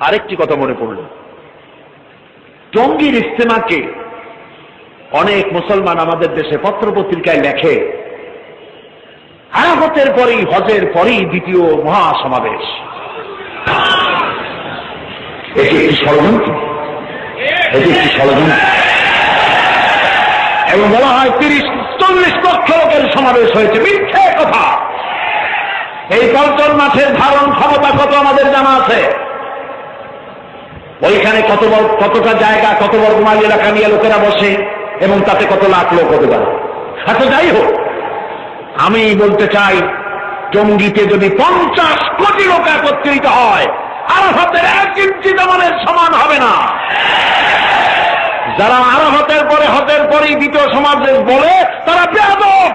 আরেকটি কথা মনে পড়ল। টঙ্গীর ইস্তেমাকে অনেক মুসলমান আমাদের দেশে পত্রপত্রিকায় লেখে আরাফতের পরেই, হজের পরেই দ্বিতীয় মহাসমাবেশ। এটি একটি ষড়যন্ত্র। এটি একটি ষড়যন্ত্র। এবং বলা হয়, তিরিশ, চল্লিশ লক্ষ লোকের সমাবেশ হয়েছে। মিথ্যে কথা। এই পল্টন মাঠের ধারণ ক্ষমতা কত আমাদের জানা আছে? ওইখানে কত কতটা জায়গা, কত বড় মাইল এলাকা নিয়ে লোকেরা বসে, এবং তাতে কত লাখ লোক হতে পারে। আচ্ছা যাই হোক, আমি বলতে চাই, জঙ্গিতে যদি পঞ্চাশ কোটি লোক একত্রিত হয়, আরাফাতের এক ইঞ্চি জমানের সমান হবে না। যারা আরাফাতের পরে হতের পরেই দ্বিতীয় সমাবেশ বলে, তারা বেয়াদব।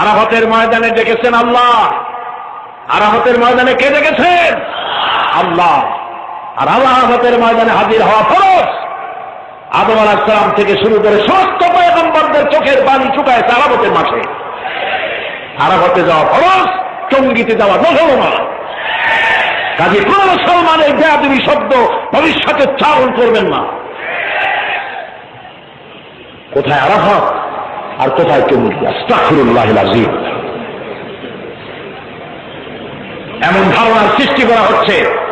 আরাফাতের ময়দানে ডেকেছেন আল্লাহ। আরাফাতের ময়দানে কে ডেকেছেন? আল্লাহ। আর আল্লাহ আরাফাতের ময়দানে হাজির হওয়া ফরজ। আদম আল আলাহাম থেকে শুরু করে সমস্ত পয়গম্বরদের চোখের পানি চুকায় আরাফতের মাঠে। আরাফতে যাওয়া ফরজ টঙ্গিতে যাওয়া নজরমা কাজে কোন মুসলমান এই শব্দ ভবিষ্যতে চালন করবেন না। কোথায় আরাফাত আর কোথায় টঙ্গি আস্তাকুল্লাহ আজিম এমন ধারণার সৃষ্টি করা হচ্ছে